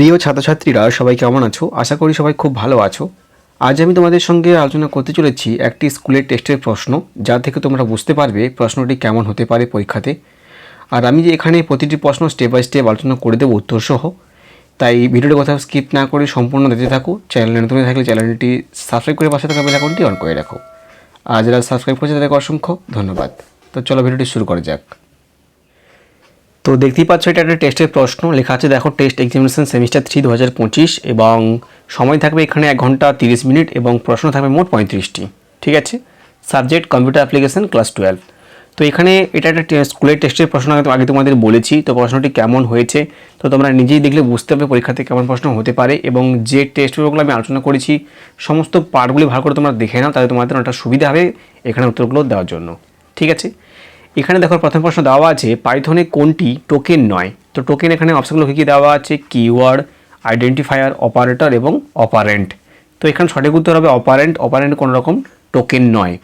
প্রিয় ছাত্রছাত্রীরা, সবাই কেমন আছো? আশা করি সবাই খুব ভালো আছো। আজ আমি তোমাদের সঙ্গে আলোচনা করতে চলেছি একটি স্কুলের টেস্টের প্রশ্ন, যা থেকে তোমরা বুঝতে পারবে প্রশ্নটি কেমন হতে পারে পরীক্ষাতে। আর আমি যে এখানে প্রতিটি প্রশ্ন স্টেপ বাই স্টেপ আলোচনা করে দেবো উত্তরসহ, তাই ভিডিওটি কথা স্কিপ না করে সম্পূর্ণ দেখতে থাকো। চ্যানেলে নতুন থাকলে চ্যানেলটি সাবস্ক্রাইব করে পাশে থাকা বেল অন করে রাখো। আর যারা সাবস্ক্রাইব করেছে তাদেরকে অসংখ্য ধন্যবাদ। তো চলো ভিডিওটি শুরু করা যাক। তো দেখতেই পাচ্ছ, এটা একটা টেস্টের প্রশ্ন। লেখা আছে, দেখো টেস্ট এক্সামিনেশন সেমিস্টার থ্রি দু হাজার পঁচিশ এবং সময় থাকবে এখানে এক ঘণ্টা তিরিশ মিনিট এবং প্রশ্ন থাকবে মোট পঁয়ত্রিশটি। ঠিক আছে? Subject computer application class twelve তো এখানে এটা একটা স্কুলের টেস্টের প্রশ্ন, আগে তোমাদের বলেছি, তো প্রশ্নটি কেমন হয়েছে? তো তোমরা নিজেই দেখলে বুঝতে হবে পরীক্ষাতে কেমন প্রশ্ন হতে পারে এবং যে টেস্ট পেপারগুলো আমি আলোচনা করেছি, সমস্ত পার্টগুলি ভালো করে তোমরা দেখে নাও, তাহলে তোমাদের একটা সুবিধা হবে এখানে উত্তরগুলো দেওয়ার জন্য। ঠিক আছে? এখানে দেখো প্রথম প্রশ্ন দেওয়া আছে, পাইথনে কোনটি টোকেন নয়? তো টোকেন এখানে অপশনগুলো কী কী দেওয়া আছে? কিওয়ার্ড আইডেন্টিফায়ার অপারেটর এবং অপারেন্ট তো এখানে সঠিক উত্তর হবে অপারেন্ট অপারেন্ট কোনো রকম টোকেন নয়।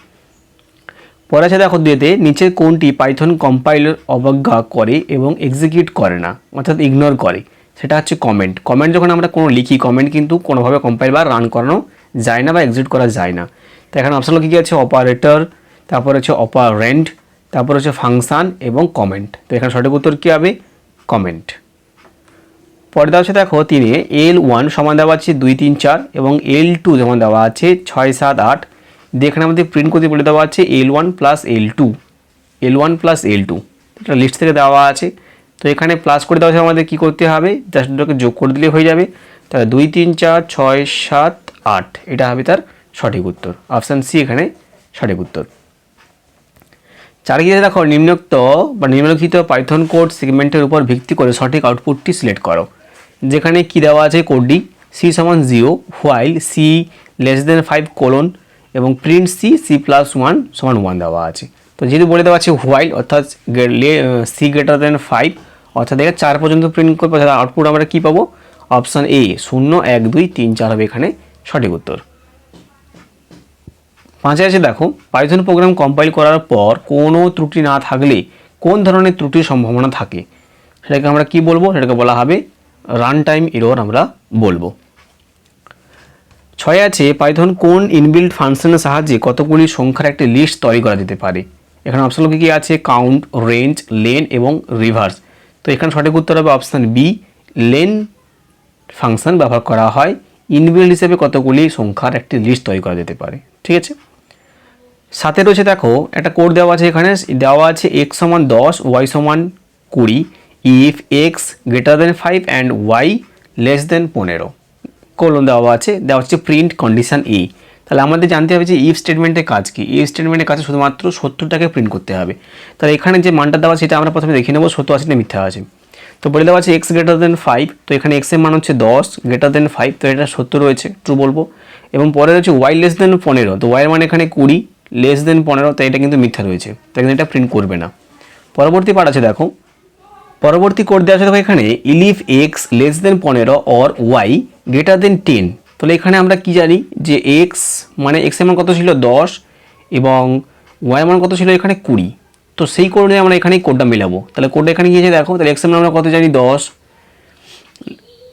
পরে আছে দেখো দিয়েতে নিচের কোনটি পাইথন কম্পাইলার অবজ্ঞা করে এবং এক্সিকিউট করে না, অর্থাৎ ইগনোর করে? সেটা হচ্ছে কমেন্ট কমেন্ট যখন আমরা কোনো লিখি কমেন্ট কিন্তু কোনোভাবে কম্পাইল বা রান করানো যায় না বা এক্সিকিউট করা যায় না। তো এখানে অপশানগুলো কী কী আছে? অপারেটর তারপর হচ্ছে অপারেন্ট তারপর হচ্ছে ফাংশান এবং কমেন্ট তো এখানে সঠিক উত্তর কী হবে? কমেন্ট পরে দেওয়া হচ্ছে দেখো তিনে এল ওয়ান সমান দেওয়া আছে দুই, তিন, চার এবং এল টু যেমন দেওয়া আছে ছয়, সাত, আট। দিয়ে এখানে আমাদের প্রিন্ট করতে বলে দেওয়া আছে L one plus L two L one plus L two এটা লিস্ট থেকে দেওয়া আছে। তো এখানে প্লাস করে দেওয়া আছে আমাদের কী করতে হবে? জাস্ট দুটোকে যোগ করে দিলে হয়ে যাবে। তাহলে দুই, তিন, চার, ছয়, সাত, আট। এটা হবে তার সঠিক উত্তর। অপশান সি এখানে সঠিক উত্তর। চার গিয়ে দেখো নিম্নোক্ত বা নিম্নলিখিত পাইথন কোড সেগমেন্টের উপর ভিত্তি করে সঠিক আউটপুটটি সিলেক্ট করো। যেখানে কি দেওয়া আছে কোডটি সি সমান zero while C less than five colon এবং print C C plus one সমান ওয়ান দেওয়া আছে। তো যেহেতু বলে দেওয়া আছে হোয়াইল অর্থাৎ সি গ্রেটার দেন ফাইভ অর্থাৎ এখানে চার পর্যন্ত প্রিন্ট করব আউটপুট আমরা কী পাবো? অপশান এ শূন্য, এক, দুই, তিন, চার হবে এখানে সঠিক উত্তর। পাঁচে আছে দেখো পাইথন প্রোগ্রাম কম্পাইল করার পর কোনো ত্রুটি না থাকলে কোন ধরনের ত্রুটির সম্ভাবনা থাকে? সেটাকে আমরা কি বলব? সেটাকে বলা হবে রান টাইম এরর আমরা বলব। ছয় আছে পাইথন কোন ইনবিল্ড ফাংশনের সাহায্যে কতগুলি সংখ্যার একটি লিস্ট তৈরি করা যেতে পারে? এখানে অপশানগুলো কী কী আছে? কাউন্ট রেঞ্জ লেন এবং রিভার্স তো এখানে সঠিক উত্তর হবে অপশান বি লেন ফাংশন ব্যবহার করা হয়। ইনবিল্ড হিসেবে কতগুলি সংখ্যার একটি লিস্ট তৈরি করা যেতে পারে। ঠিক আছে? সাথে রয়েছে দেখো, একটা কোড দেওয়া আছে এখানে, দেওয়া আছে এক্স সমান দশ ওয়াই সমান কুড়ি if X greater than five and Y less than পনেরো। কোলন দেওয়া আছে, দেওয়া হচ্ছে প্রিন্ট কন্ডিশন এ তাহলে আমাদের জানতে হবে যে ইফ স্টেটমেন্টের কাজ কি। ইফ স্টেটমেন্টের কাছে শুধুমাত্র সত্তরটাকে প্রিন্ট করতে হবে। তাহলে এখানে যে মানটা দেওয়া সেটা আমরা প্রথমে দেখে নেব, সত্তর আশিটা মিথ্যা আছে। তো বলে দেওয়া আছে এক্স গ্রেটার দেন ফাইভ তো এখানে এক্সের মান হচ্ছে দশ গ্রেটার দেন ফাইভ তো এটা সত্তর রয়েছে ট্রু বলব। এবং পরে রয়েছে ওয়াই লেস দেন পনেরো, তো ওয়াইয়ের মান এখানে কুড়ি লেস দেন পনেরো, তাই এটা কিন্তু মিথ্যা রয়েছে। তাই কিন্তু এটা প্রিন্ট করবে না। পরবর্তী পার্ট আছে, দেখো। পরবর্তী কোড দেওয়া আছে, দেখো এখানে ইলিফ এক্স লেস দেন পনেরো or Y greater than ten তাহলে এখানে আমরা কি জানি? যে এক্স মানে এক্সের মান কত ছিল? দশ। এবং ওয়াই মান কত ছিল? এখানে কুড়ি। তো সেই কোড আমরা এখানে কোডটা মেলাবো। তাহলে কোডটা এখানে গিয়েছে, দেখো। তাহলে এক্স মান আমরা কত জানি? দশ।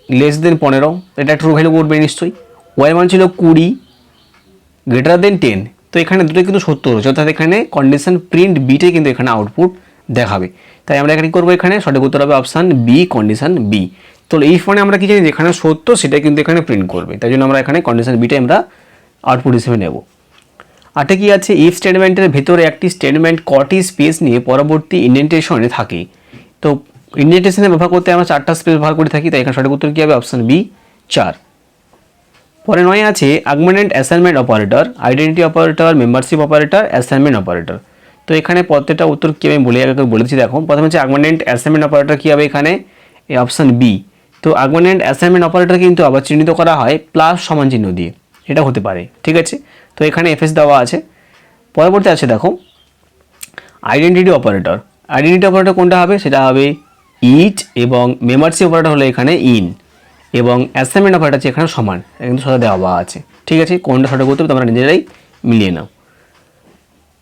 লেস দেন পনেরো। এটা ট্রু ভ্যালু করবে নিশ্চয়ই। ওয়াই মান ছিল কুড়ি গ্রেটার দেন টেন তো এখানে দুটো কিন্তু সত্য রয়েছে, অর্থাৎ এখানে কন্ডিশন প্রিন্ট বিটে কিন্তু এখানে আউটপুট দেখাবে। তাই আমরা এখানে করব এখানে? সঠিক উত্তর হবে অপশান বি কন্ডিশন বি তো এই ফোনে আমরা কি জানি যেখানে সত্য, সেটা কিন্তু এখানে প্রিন্ট করবে। তাই জন্য আমরা এখানে কন্ডিশন বিটে আমরা আউটপুট হিসেবে নেব। আটে কি আছে? ইফ স্টেটমেন্টের ভেতরে একটি স্টেটমেন্ট কটি স্পেস নিয়ে পরবর্তী ইন্ডেন্টেশনে থাকে। তো ইন্ডেন্টেশনে ব্যবহার করতে আমরা চারটা স্পেস ব্যবহার করে থাকি, তাই এখানে সঠিক উত্তর কী হবে? অপশান বি চার। পরে নয় আছে augment assignment operator identity operator membership operator assignment operator তো এখানে প্রত্যেকটা উত্তর কী আমি বলে আগে বলেছি দেখো। প্রথমে হচ্ছে আগমেন্ট অ্যাসাইনমেন্ট অপারেটর কী হবে এখানে? এই অপশান বি তো আগমেন্ট অ্যাসাইনমেন্ট অপারেটর কিন্তু আবার চিহ্নিত করা হয় প্লাস সমান চিহ্ন দিয়ে। এটা হতে পারে, ঠিক আছে? তো এখানে এফএস দেওয়া আছে। পরবর্তী আছে দেখো। আইডেন্টিটি অপারেটর আইডেন্টিটি অপারেটর কোনটা হবে? সেটা হবে ইট এবং মেম্বারশিপ অপারেটর হলো এখানে ইন এবং অ্যাসাইনমেন্ট অপারেটর আছে এখানে সমান, কিন্তু সাথে দেওয়া আছে। ঠিক আছে? কোনটা সঠিক উত্তর তোমরা নিজেরাই মিলিয়ে নাও।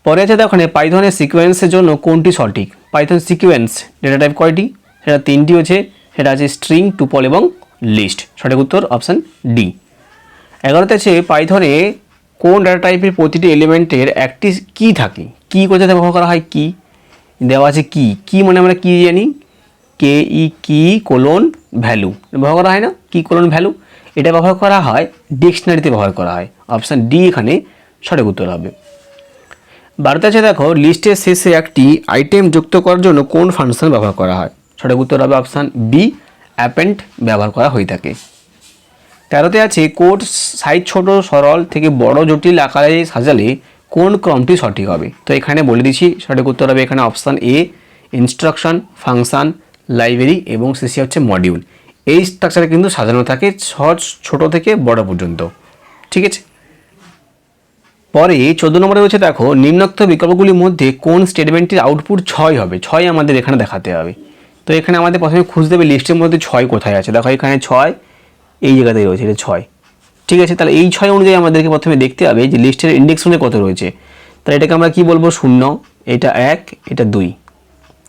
পরে আছে দেখো পাইথনের সিকোয়েন্সের জন্য কোনটি সঠিক? পাইথন সিকোয়েন্স ডেটা টাইপ কয়টি? সেটা তিনটি হচ্ছে, সেটা আছে স্ট্রিং টুপল এবং লিস্ট সঠিক উত্তর অপশান ডি এগারোতে আছে পাইথনে কোন ডাটা টাইপের প্রতিটি এলিমেন্টের একটি কি থাকে? কি কোথাতে ব্যবহার করা হয়? কি? দেওয়া আছে কি। কি মানে আমরা কি জানি? কে ই কি কোলন ভ্যালু ব্যবহার করা হয় না? কি কোলন ভ্যালু এটা ব্যবহার করা হয় ডিকশনারিতে ব্যবহার করা হয়। অপশান ডি এখানে সঠিক উত্তর হবে। বারোতে আছে দেখো লিস্টের শেষে একটি আইটেম যুক্ত করার জন্য কোন ফাংশন ব্যবহার করা হয়? সঠিক উত্তর হবে অপশান বি অ্যাপেন্ট ব্যবহার করা হয়ে থাকে। তেরোতে আছে কোড সাইজ ছোট, সরল থেকে বড়, জটিল আকারে সাজালে কোন ক্রমটি সঠিক হবে? তো এখানে বলে দিচ্ছি, সঠিক উত্তর হবে এখানে option A instruction function library এবং শেষে হচ্ছে মডিউল এই স্ট্রাকচারে কিন্তু সাজানো থাকে সহজ ছোট থেকে বড় পর্যন্ত। ঠিক আছে? পরে চোদ্দ নম্বরে রয়েছে দেখো, নিম্নোক্ত বিকল্পগুলির মধ্যে কোন স্টেটমেন্টটির আউটপুট ছয় হবে? ছয় আমাদের এখানে দেখাতে হবে। তো এখানে আমাদের প্রথমে খুঁজতে হবে লিস্টের মধ্যে ছয় কোথায় আছে। দেখো এখানে ছয়, এই জায়গাতেই রয়েছে, এটা ছয়। ঠিক আছে? তাহলে এই ছয় অনুযায়ী আমাদেরকে প্রথমে দেখতে হবে যে লিস্টের ইন্ডেক্স অনুযায়ী কত রয়েছে। তাহলে এটাকে আমরা কি বলব? শূন্য, এটা এক, এটা দুই।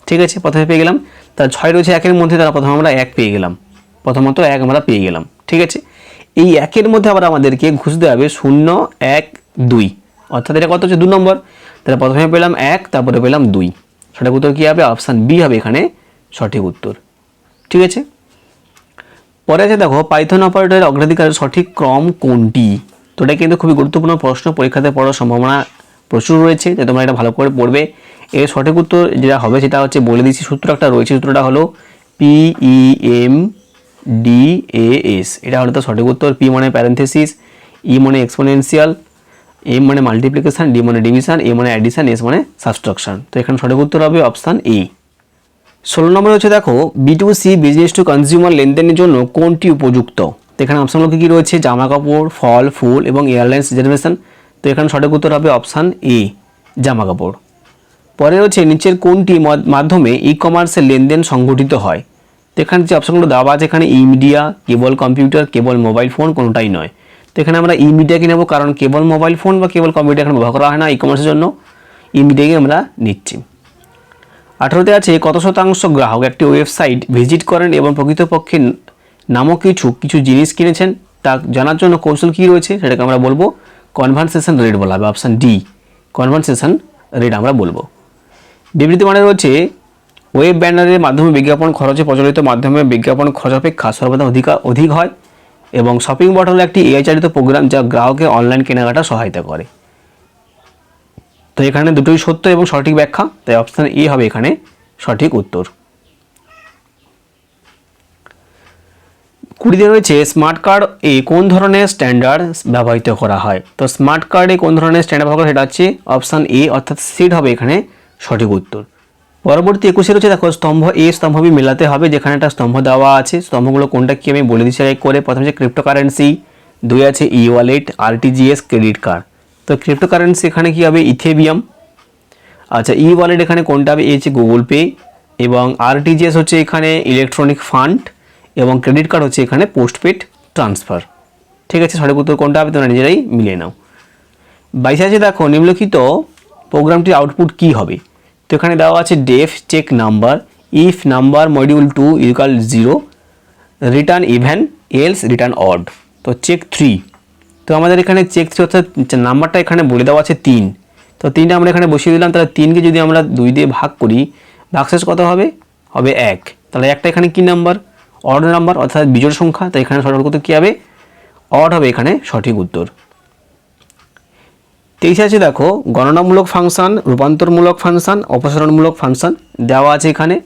ঠিক আছে? প্রথমে পেয়ে গেলাম। তার ছয় রয়েছে একের মধ্যে তারা প্রথমে আমরা এক পেয়ে গেলাম। প্রথমত এক আমরা পেয়ে গেলাম, ঠিক আছে? এই একের মধ্যে আবার আমাদেরকে ঘুষতে হবে শূন্য, এক, দুই। অর্থাৎ এটা কত হচ্ছে? দু নম্বর। তাহলে প্রথমে পেলাম এক, তারপরে পেলাম দুই। সঠিক উত্তর কী হবে? অপশান বি হবে এখানে সঠিক উত্তর, ঠিক আছে? পরে আছে দেখো, পাইথন অপারেটরের অগ্রাধিকারের সঠিক ক্রম কোনটি? তো এটা কিন্তু খুবই গুরুত্বপূর্ণ প্রশ্ন, পরীক্ষাতে পড়ার সম্ভাবনা প্রচুর রয়েছে যে তোমরা এটা ভালো করে পড়বে। এর সঠিক উত্তর যেটা হবে সেটা হচ্ছে বলে দিচ্ছি সূত্র, একটা রয়েছে সূত্রটা হলো P E M D A S এটা হলো তো সঠিক উত্তর পি মানে প্যারেন্থেসিস ই মানে এক্সপোনেনশিয়াল এম মানে মাল্টিপ্লিকেশান ডি মানে ডিভিশন এ মানে অ্যাডিশান এস মানে সাবস্ট্রাকশন তো এখানে সঠিক উত্তর হবে অপশান এ ষোলো নম্বরে হচ্ছে দেখো B to C business to consumer লেনদেনের জন্য কোনটি উপযুক্ত? এখানে অপশানগুলো কী কী রয়েছে? জামা কাপড় ফল, ফুল এবং এয়ারলাইন্স রিজার্ভেশন তো এখানে সঠিক উত্তর হবে অপশান এ জামা কাপড় পরে রয়েছে নিচের কোনটি মাধ্যমে ই কমার্সের লেনদেন সংগঠিত হয়? তো এখানে যে অপশানগুলো দেওয়া আছে, এখানে ই মিডিয়া কেবল কম্পিউটার কেবল মোবাইল ফোন কোনোটাই নয়। তো এখানে আমরা ই মিডিয়াকে নেব কারণ কেবল মোবাইল ফোন বা কেবল কম্পিউটার এখানে ব্যবহার করা হয় না ই কমার্সের জন্য। ই মিডিয়াকে আমরা নিচ্ছি। আঠারোতে আছে কত শতাংশ গ্রাহক একটি ওয়েবসাইট ভিজিট করেন এবং প্রকৃতপক্ষে নামক কিছু কিছু জিনিস কিনেছেন? তা জানার জন্য কৌশল কী রয়েছে সেটাকে আমরা বলব কনভারসেশন রেট বলা হবে অপশান ডি কনভারসেশন রেট আমরা বলব। বিবৃতি মানে রয়েছে ওয়েব ব্যানারের মাধ্যমে বিজ্ঞাপন খরচে প্রচলিত মাধ্যমে বিজ্ঞাপন খরচ অপেক্ষা সর্বদা অধিক অধিক হয় এবং শপিং বট হলো একটি এআই চালিত প্রোগ্রাম যা গ্রাহকের অনলাইন কেনাকাটা সহায়তা করে। তো এখানে দুটোই সত্য এবং সঠিক ব্যাখ্যা, তাই অপশান এ হবে এখানে সঠিক উত্তর। কুড়িতে রয়েছে স্মার্ট কার্ড এ কোন ধরনের স্ট্যান্ডার্ড ব্যবহৃত করা হয়? তো স্মার্ট কার্ডে কোন ধরনের স্ট্যান্ডার্ড ব্যবহার সেটা হচ্ছে অপশান এ অর্থাৎ সিট হবে এখানে সঠিক উত্তর। পরবর্তী একুশে রয়েছে, দেখো, স্তম্ভ এ স্তম্ভ বি মেলাতে হবে, যেখানে একটা স্তম্ভ দেওয়া আছে। স্তম্ভগুলো কোনটা কি আমি বলে দিচ্ছি করে। প্রথমে হচ্ছে ক্রিপ্টোকারেন্সি দুই আছে e wallet RTGS credit card তো ক্রিপ্টোকারেন্সি এখানে কি হবে? ইথেবিয়াম আচ্ছা ই ওয়ালেট এখানে কোনটা হবে? এই হচ্ছে গুগল পে এবং আরটিজিএস হচ্ছে এখানে ইলেকট্রনিক ফান্ড এবং ক্রেডিট কার্ড হচ্ছে এখানে পোস্টপেড ট্রান্সফার ঠিক আছে, সঠিক উত্তর কোনটা? হবে তোমরা নিজেরাই মিলিয়ে নাও। বাইশে আছে দেখো, নিম্নলিখিত প্রোগ্রামটির আউটপুট কি হবে? তো এখানে দেওয়া আছে def check number if number module two equal zero return even else return odd তো চেক থ্রি তো আমাদের এখানে চেক থ্রি অর্থাৎ নাম্বারটা এখানে বলে দেওয়া আছে তিন। তো তিনটা আমরা এখানে বসিয়ে দিলাম, তাহলে তিনকে যদি আমরা দুই দিয়ে ভাগ করি, ভাগশেষ কত হবে? হবে এক। তাহলে একটা এখানে কি নাম্বার অড নাম্বার অর্থাৎ বিজোড় সংখ্যা তাই এখানে সঠিক উত্তর কী হবে? অড হবে এখানে সঠিক উত্তর। তেইশে আছে দেখো, গণনামূলক ফাংশন রূপান্তরমূলক ফাংশন অপসারণমূলক ফাংশন দেওয়া আছে এখানে,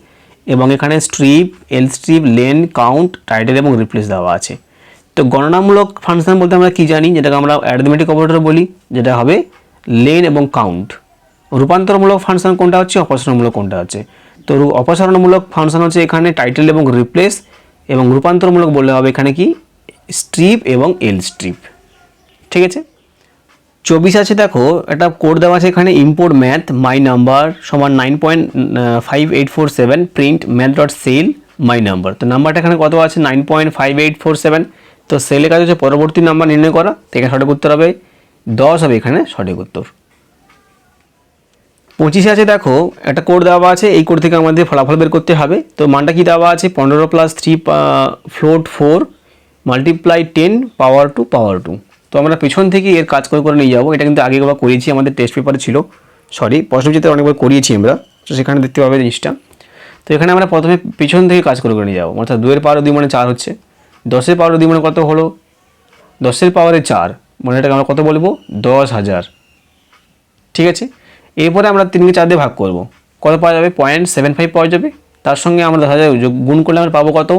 এবং এখানে strip L strip len count title এবং রিপ্লেস দেওয়া আছে। তো গণনামূলক ফাংশন বলতে আমরা কি জানি? যেটাকে আমরা অ্যারিথমেটিক অপারেটর বলি, যেটা হবে লেন এবং কাউন্ট রূপান্তরমূলক ফাংশন কোনটা হচ্ছে? অপসারণমূলক কোনটা হচ্ছে? তো অপসারণমূলক ফাংশন হচ্ছে এখানে টাইটেল এবং রিপ্লেস এবং রূপান্তরমূলক বললে হবে এখানে কি? স্ট্রিপ এবং এল স্ট্রিপ ঠিক আছে? চব্বিশ আছে দেখো, একটা কোড দেওয়া আছে এখানে ইম্পোর্ট ম্যাথ মাই নাম্বার সমান nine point five eight four seven print math dot ceil my number তো নাম্বারটা এখানে কত আছে? Nine point five eight four seven তো সেলের কাজ হচ্ছে পরবর্তী নাম্বার নির্ণয় করা, তো এখানে সঠিক উত্তর হবে, দশ হবে এখানে সঠিক উত্তর। পঁচিশে আছে দেখো, একটা কোড দেওয়া আছে, এই কোড থেকে আমাদের ফলাফল বের করতে হবে। তো মানটা কি দেওয়া আছে? পনেরো plus three float four multiply ten power two power two তো আমরা পেছন থেকে এর কাজ করে করে নিয়ে যাব। এটা কিন্তু আগে একবার করিয়েছি আমাদের টেস্ট পেপারে ছিল। সরি প্রশ্নচিত্রে অনেকবার করিয়েছি আমরা। তো সেখানে দেখতে পাবে জিনিসটা। তো এখানে আমরা প্রথমে পিছন থেকে কাজ করে করে নিয়ে যাব। অর্থাৎ দুয়ের পাওয়ার দুই মানে চার হচ্ছে। দশের পাওয়ার দুই মানে কত হলো? দশের পাওয়ারে চার। মানে এটাকে আমরা কত বলব? দশ হাজার। ঠিক আছে? এরপরে আমরা তিনকে চার দিয়ে ভাগ করব। কত পাওয়া যাবে? পয়েন্ট সেভেন ফাইভ পাওয়া যাবে। তার সঙ্গে আমরা দেখা হাজার যোগ গুণ করলে আমরা পাবো কত?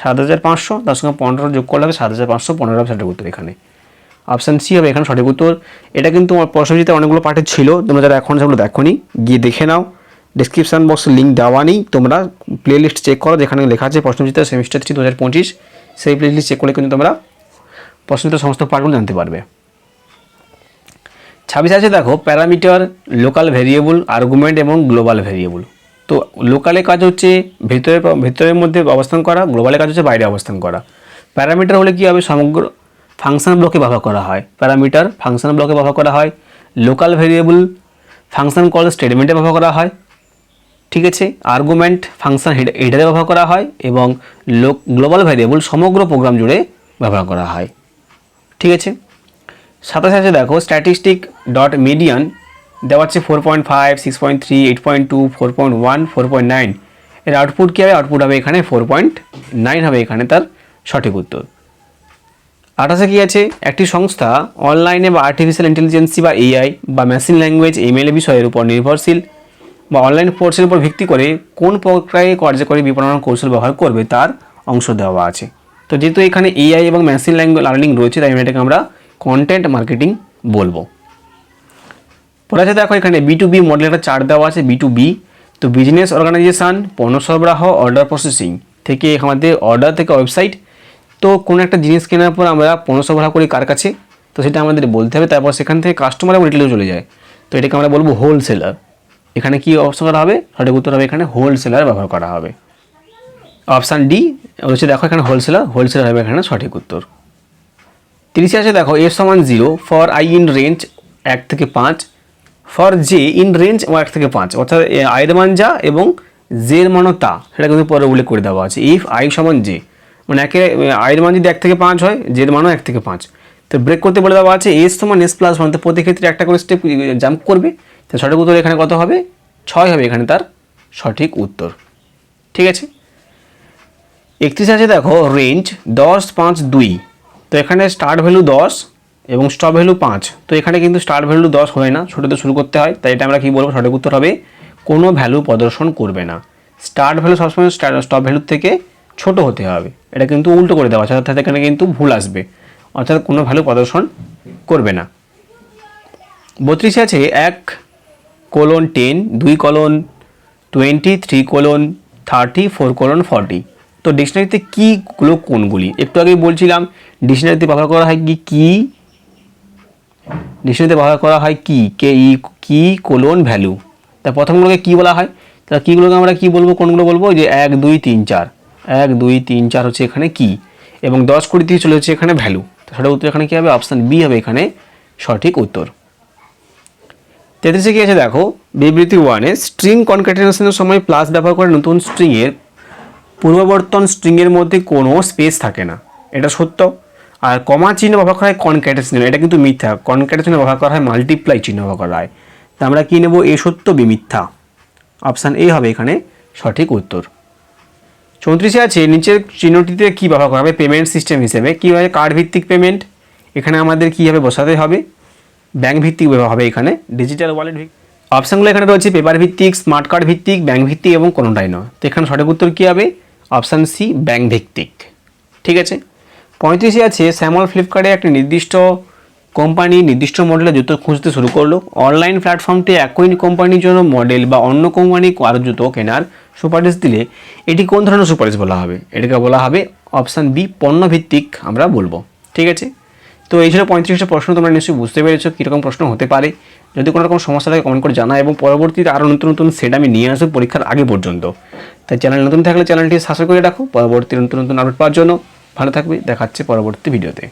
সাত হাজার পাঁচশো। তার সঙ্গে পনেরো যোগ করলে হবে সাত হাজার পাঁচশো। পনেরো হবে সঠিক উত্তর এখানে। অপশান সি হবে এখানে সঠিক উত্তর। এটা কিন্তু আমার প্রশ্নজিতে অনেকগুলো পাঠে ছিল। তোমরা যারা এখন সেগুলো দেখো গিয়ে দেখে নাও। ডিসক্রিপশান বক্সে লিঙ্ক দেওয়া নেই। তোমরা প্লে লিস্ট চেক করো, যেখানে লেখা আছে প্রশ্নজিতে সেমিস্টার থ্রি দু হাজার পঁচিশ। সেই প্লে লিস্ট চেক করলে কিন্তু তোমরা প্রশ্নজিতের সমস্ত পাঠগুলো জানতে পারবে। ছাব্বিশ আছে, দেখো, প্যারামিটার, লোকাল ভেরিয়েবল আর্গুমেন্ট এবং গ্লোবাল ভেরিয়েবল। তো লোকালে কাজ হচ্ছে ভেতরে ভেতরের মধ্যে অবস্থান করা গ্লোবালে কাজ হচ্ছে বাইরে অবস্থান করা। প্যারামিটার হলে কী হবে? সমগ্র ফাংশন ব্লকে ব্যবহার করা হয়। প্যারামিটার ফাংশন ব্লকে ব্যবহার করা হয়। লোকাল ভেরিয়েবল ফাংশন কল স্টেটমেন্টে ব্যবহার করা হয়। ঠিক আছে? আর্গুমেন্ট ফাংশন হেডারে ব্যবহার করা হয় এবং লোক গ্লোবাল ভ্যারিয়েবল সমগ্র প্রোগ্রাম জুড়ে ব্যবহার করা হয়। ঠিক আছে? সাথে আছে দেখো স্ট্যাটিস্টিক ডট মিডিয়ান দেওয়া হচ্ছে four point five six point three eight point two four point one four point nine এর আউটপুট কী হবে? আউটপুট হবে এখানে ফোর পয়েন্ট নাইন হবে এখানে তার সঠিক উত্তর। আঠাশে কী আছে? একটি সংস্থা অনলাইনে বা আর্টিফিশিয়াল ইন্টেলিজেন্সি বা এআই বা মেশিন ল্যাঙ্গুয়েজ এমএলএ বিষয়ের উপর নির্ভরশীল বা অনলাইন কোর্সের উপর ভিত্তি করে কোন প্রক্রিয়ায় কার্যকরী বিপণন কৌশল ব্যবহার করবে তার অংশ দেওয়া আছে। তো যেহেতু এখানে এআই এবং মেশিন ল্যাঙ্গুয়েজ লার্নিং রয়েছে, তাই এটাকে আমরা কন্টেন্ট মার্কেটিং বলব। পরে আছে দেখো এখানে বি টু বি মডেল একটা চার্ট দেওয়া আছে বি টু বি তো বিজনেস অর্গানাইজেশান পণ্য সরবরাহ অর্ডার প্রসেসিং থেকে আমাদের অর্ডার থেকে ওয়েবসাইট তো কোনো একটা জিনিস কেনার পর আমরা পণ্য সরবরাহ করি কার কাছে? তো সেটা আমাদের বলতে হবে, তারপর সেখান থেকে কাস্টমার এবং রিটেলেও চলে যায়। তো এটাকে আমরা বলব হোলসেলার এখানে কি অপশন করা হবে? সঠিক উত্তর হবে এখানে হোলসেলার ব্যবহার করা হবে। অপশান ডি হচ্ছে দেখো এখানে হোলসেলার হোলসেলার হবে এখানে সঠিক উত্তর। তিরিশে আছে দেখো এর সমান zero for I in range এক থেকে পাঁচ ফর জে ইন রেঞ্জ এক থেকে পাঁচ, অর্থাৎ আয়ের মান যা এবং জের মানও তা, সেটা কিন্তু পরে উল্লেখ করে দেওয়া আছে। ইফ আই সমান জে মানে একে আয়ের মান যদি এক থেকে পাঁচ হয় জের মানও এক থেকে পাঁচ। তো ব্রেক করতে বলে দেওয়া আছে এস সমান এস প্লাস ওয়ান তো প্রতি ক্ষেত্রে একটা করে স্টেপ জাম্প করবে তো সঠিক উত্তর এখানে কত হবে? ছয় হবে, এখানে তার সঠিক উত্তর। ঠিক আছে? একত্রিশ আছে দেখো রেঞ্জ দশ পাঁচ দুই তো এখানে স্টার্ট ভ্যালু দশ এবং স্টপ ভ্যালু পাঁচ। তো এখানে কিন্তু স্টার্ট ভ্যালু দশ হয় না, ছোটোতে শুরু করতে হয়, তাই এটা আমরা কী বলব? সঠিক উত্তর হবে, কোনো ভ্যালু প্রদর্শন করবে না। স্টার্ট ভ্যালু সবসময় স্টপ ভ্যালুর থেকে ছোট হতে হবে। এটা কিন্তু উল্টো করে দেওয়া অর্থাৎ এখানে কিন্তু ভুল আসবে। অর্থাৎ কোনো ভ্যালু প্রদর্শন করবে না। বত্রিশে আছে এক কোলন টেন দুই colon twenty three colon thirty four colon forty তো ডিকশনারিতে কীগুলো কোনগুলি? একটু আগেই বলছিলাম, ডিকশনারিতে ব্যবহার করা হয় কি কি? ডিকশনারিতে ব্যবহার করা হয় কি, কে, ই, কি, কোলন, ভ্যালু। তা প্রথমগুলোকে কী বলা হয়? তা কীগুলোকে আমরা কী বলব, কোনগুলো বলব? যে এক, দুই, তিন, চার। এক, দুই, তিন, চার হচ্ছে এখানে কি? এবং দশ কুড়ি থেকে চলে হচ্ছে এখানে ভ্যালু। সঠিক উত্তর এখানে কী হবে? অপশান বি হবে এখানে সঠিক উত্তর। তেত্রিশে কী আছে? দেখো, বিবৃতি ওয়ানে স্ট্রিং কনক্যাটেনেশনের সময় প্লাস ব্যবহার করে নতুন স্ট্রিংয়ের পূর্ববর্তন স্ট্রিংয়ের মধ্যে কোনো স্পেস থাকে না। এটা সত্য। আর কমা চিহ্ন ব্যবহার করা হয় কনক্যাটেশন এটা কিন্তু মিথ্যা। কনক্যাটেশন ব্যবহার করা হয় মাল্টিপ্লাই চিহ্ন ব্যবহার করা হয়। তা আমরা কী নেব? এ সত্য, বি মিথ্যা। অপশান এ হবে এখানে সঠিক উত্তর। চৌত্রিশে আছে, নিচের চিহ্নটিতে কী ব্যবহার করা হবে? পেমেন্ট সিস্টেম হিসেবে। কী কার্ড ভিত্তিক পেমেন্ট এখানে আমাদের কীভাবে বসাতে হবে? ব্যাংক ভিত্তিক হবে এখানে। ডিজিটাল ওয়ালেট অপশানগুলো এখানে রয়েছে পেপার ভিত্তিক স্মার্ট কার্ড ভিত্তিক ব্যাংক ভিত্তিক এবং কোনোটাই নয়। তো এখানে সঠিক উত্তর কী হবে? অপশান সি ব্যাংক ভিত্তিক ঠিক আছে? পঁয়ত্রিশে আছে শ্যামল ফ্লিপকার্টে একটি নির্দিষ্ট কোম্পানি, নির্দিষ্ট মডেলে জুতো খুঁজতে শুরু করল। অনলাইন প্ল্যাটফর্মটি একই কোম্পানির জন্য মডেল বা অন্য কোম্পানি কারও জুতো কেনার সুপারিশ দিলে এটি কোন ধরনের সুপারিশ বলা হবে? এটাকে বলা হবে অপশান বি পণ্য ভিত্তিক আমরা বলব। ঠিক আছে? তো এই ছিল পঁয়ত্রিশটা প্রশ্ন, তোমরা নিশ্চয়ই বুঝতে পেরেছ কীরকম প্রশ্ন হতে পারে। যদি কোনো রকম সমস্যা থাকে কমেন্ট করে জানা এবং পরবর্তীতে আরও নতুন নতুন সেট আমি নিয়ে আসব পরীক্ষার আগে পর্যন্ত। তাই চ্যানেল নতুন থাকলে চ্যানেলটি সাবস্ক্রাইব করে রাখো। পরবর্তী নতুন নতুন আপডেট পাওয়ার জন্য ভালো থাকবে। দেখাচ্ছে পরবর্তী ভিডিওতে